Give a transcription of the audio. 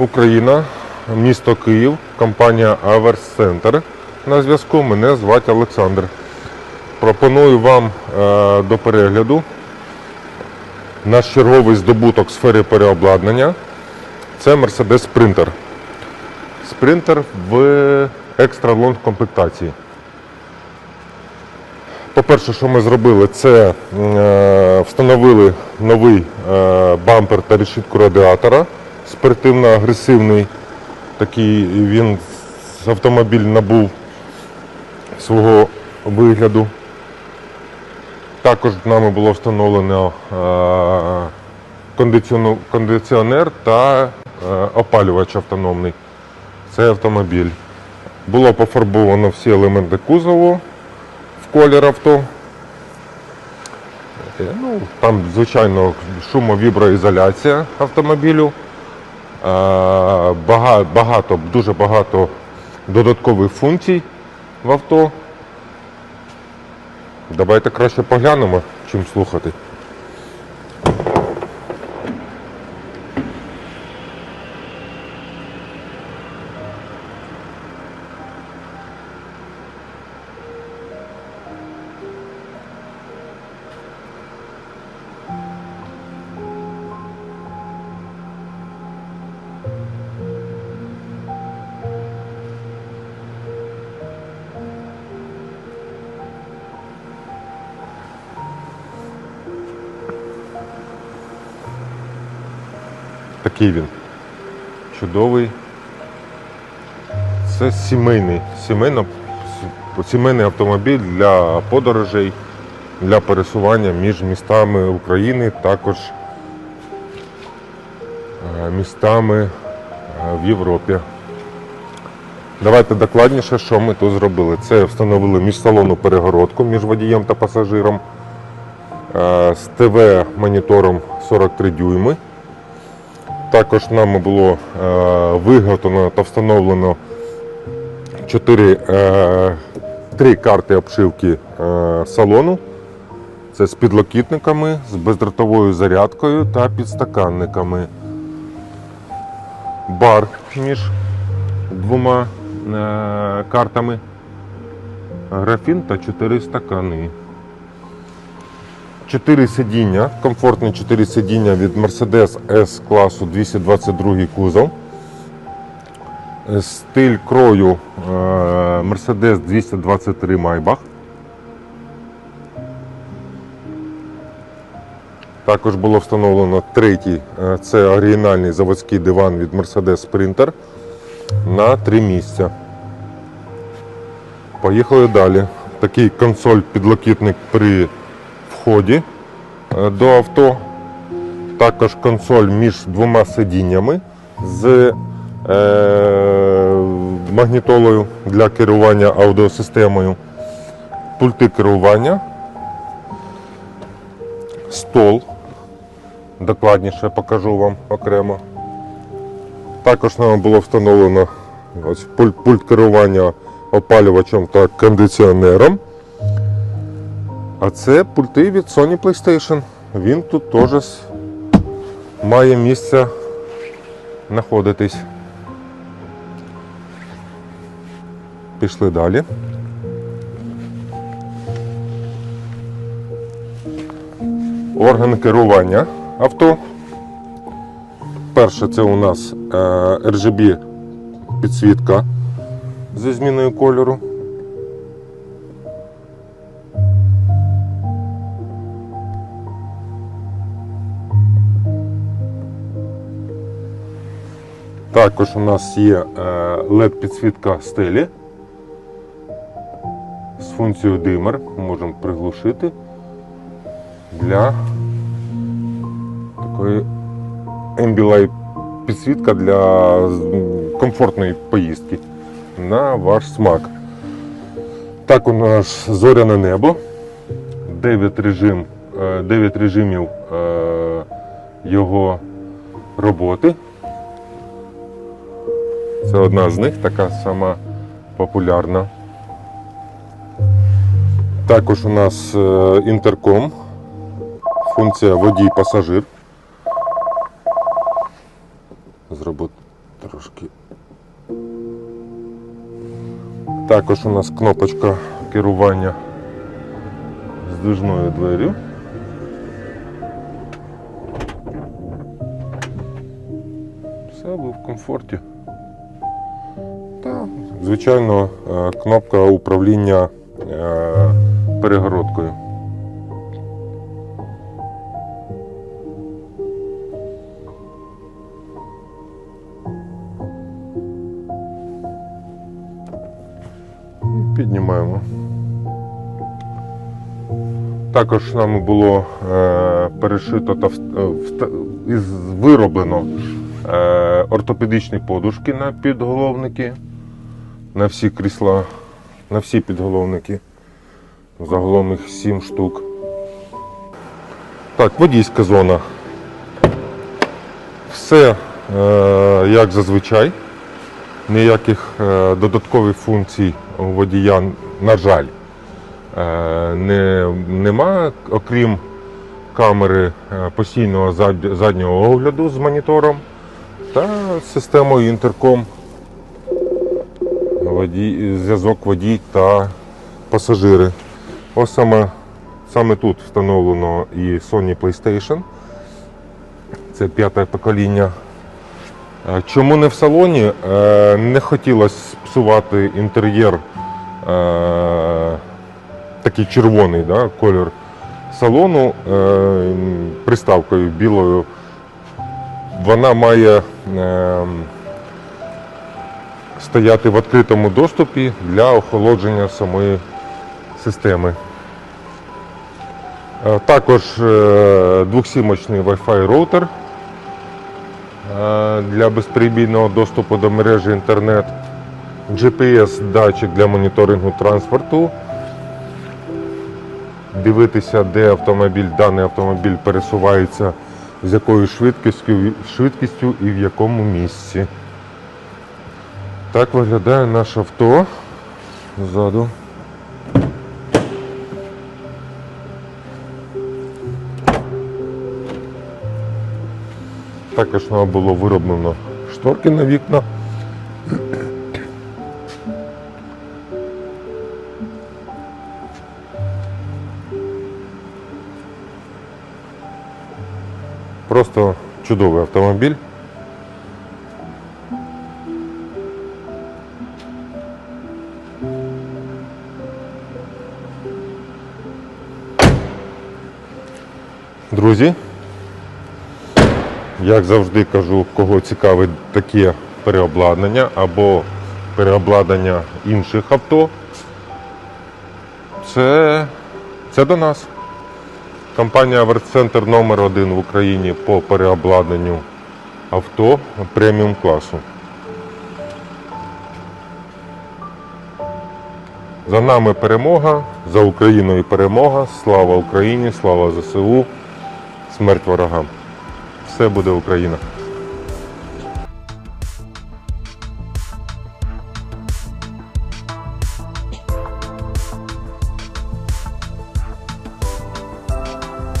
Україна, місто Київ, компанія Аверс Центр. На зв'язку мене звати Олександр. Пропоную вам е, до перегляду наш черговий здобуток в сфері переобладнання. Це Mercedes Sprinter. Sprinter в екстра лонг комплектації. По-перше, що ми зробили, це е, встановили новий е, бампер та решітку радіатора. Спортивно-агресивний. Такий він автомобіль набув свого вигляду. Також нами було встановлено е, кондиціонер та е, опалювач автономний. Це автомобіль. Було пофарбовано всі елементи кузову в колір авто. Е, Ну, там, звичайно, шумовіброізоляція автомобілю. Е, Багато, багато, дуже багато додаткових функцій в авто. Давайте краще поглянемо, чим слухати. Такий він. Чудовий. Це сімейний, сімейно, сімейний автомобіль для подорожей, для пересування між містами України, також е, містами е, в Європі. Давайте докладніше, що ми тут зробили. Це встановили міжсалонну перегородку між водієм та пасажиром е, з ТВ-монітором 43 дюйми. Також нами було е, виготовлено та встановлено 4, е, 3 карти обшивки е, салону. Це з підлокітниками, з бездротовою зарядкою та підстаканниками. Бар між двома е, картами. Графін та 4 стакани. Чотири сидіння, комфортні 4 сидіння від Mercedes S класу 222 кузов. Е, Стиль крою е, Mercedes 223 Maybach. Також було встановлено третій, е, це оригінальний заводський диван від Mercedes Sprinter на три місця. Поїхали далі. Такий консоль-підлокітник при вході е, до авто. Також консоль між двома сидіннями з е, магнітолою для керування аудіосистемою, пульти керування, стол. Докладніше покажу вам окремо. Також нам було встановлено ось пульт, пульт керування опалювачем та кондиціонером. А це пульти від Sony PlayStation. Він тут теж має місце знаходитись. Пішли далі. Орган керування авто. Перше це у нас е, RGB підсвітка зі зміною кольору. Також у нас є LED-підсвітка стелі з функцією димер. Можемо приглушити для такої Ambilight підсвітка для комфортної поїздки на ваш смак. Так у нас зоряне небо, 9, режим, 9 режимів е, його роботи. Це одна з них, така сама популярна. Також у нас е, інтерком, функція водій-пасажир. Зробити Трошки. Також у нас кнопочка керування здвижною дверю. Все ви в комфорті. Звичайно, е, кнопка управління е, перегородкою. Піднімаємо. Також нами було е, перешито та вироблено ортопедичні подушки на підголовники, на всі крісла, на всі підголовники. Загалом їх 7 штук. Так, водійська зона. Все е, як зазвичай. Ніяких е, додаткових функцій у водія, на жаль, е, не, нема, окрім камери е, постійного заднього огляду з монітором та системою інтерком водій, зв'язок водій та пасажири. Ось саме, саме тут встановлено і Sony PlayStation. Це п'яте покоління. Е, Чому не в салоні? Е, Не хотілося псувати інтер'єр е, такий червоний да, колір салону приставкою білою. Вона має е, стояти в відкритому доступі для охолодження самої системи. Е, Також е, двохсімочний Wi-Fi роутер е, для безперебійного доступу до мережі інтернет, GPS-датчик для моніторингу транспорту, дивитися, де автомобіль, даний автомобіль пересувається, з якою швидкістю, швидкістю і в якому місці. Так виглядає наше авто ззаду. Також нам було вироблено шторки на вікна. Просто чудовий автомобіль. Друзі, як завжди кажу, кого цікавить таке переобладнання або переобладнання інших авто, це, це до нас. Компанія Верцентр номер один в Україні по переобладнанню авто преміум класу. За нами перемога, за Україною перемога. Слава Україні, слава ЗСУ, смерть ворогам. Все буде Україна.